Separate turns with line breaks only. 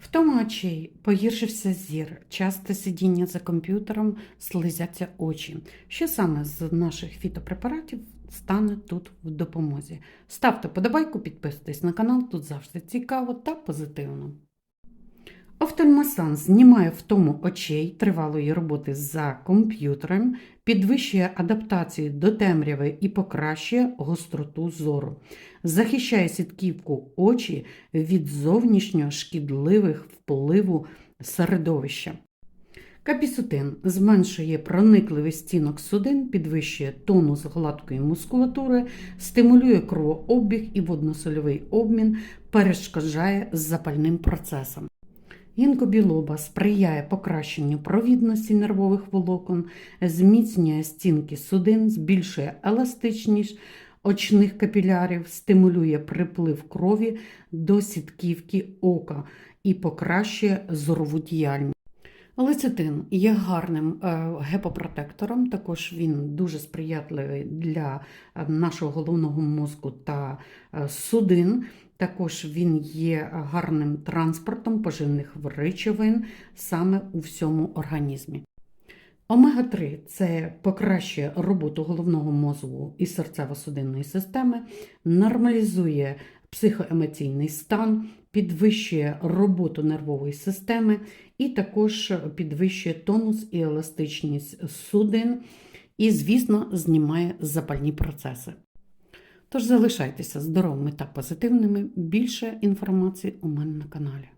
Втома очей погіршився зір, часте сидіння за комп'ютером, слизяться очі. Що саме з наших фітопрепаратів стане тут в допомозі? Ставте подобайку, підписуйтесь на канал, тут завжди цікаво та позитивно. Офтальмосан знімає втому очей тривалої роботи за комп'ютером, підвищує адаптацію до темряви і покращує гостроту зору, захищає сітківку очі від зовнішнього шкідливих впливу середовища. Капісутин зменшує проникливість стінок судин, підвищує тонус гладкої мускулатури, стимулює кровообіг і водносольовий обмін, перешкоджає запальним процесам. Гінкобілоба сприяє покращенню провідності нервових волокон, зміцнює стінки судин, збільшує еластичність очних капілярів, стимулює приплив крові до сітківки ока і покращує зорову діяльність. Лецитин є гарним е, гепопротектором, також він дуже сприятливий для е, нашого головного мозку та е, судин. Також він є гарним транспортом поживних речовин саме у всьому організмі. Омега-3 це покращує роботу головного мозку і серцево-судинної системи, нормалізує психоемоційний стан, підвищує роботу нервової системи і також підвищує тонус і еластичність судин, і, звісно, знімає запальні процеси. Тож залишайтеся здоровими та позитивними. Більше інформації у мене на каналі.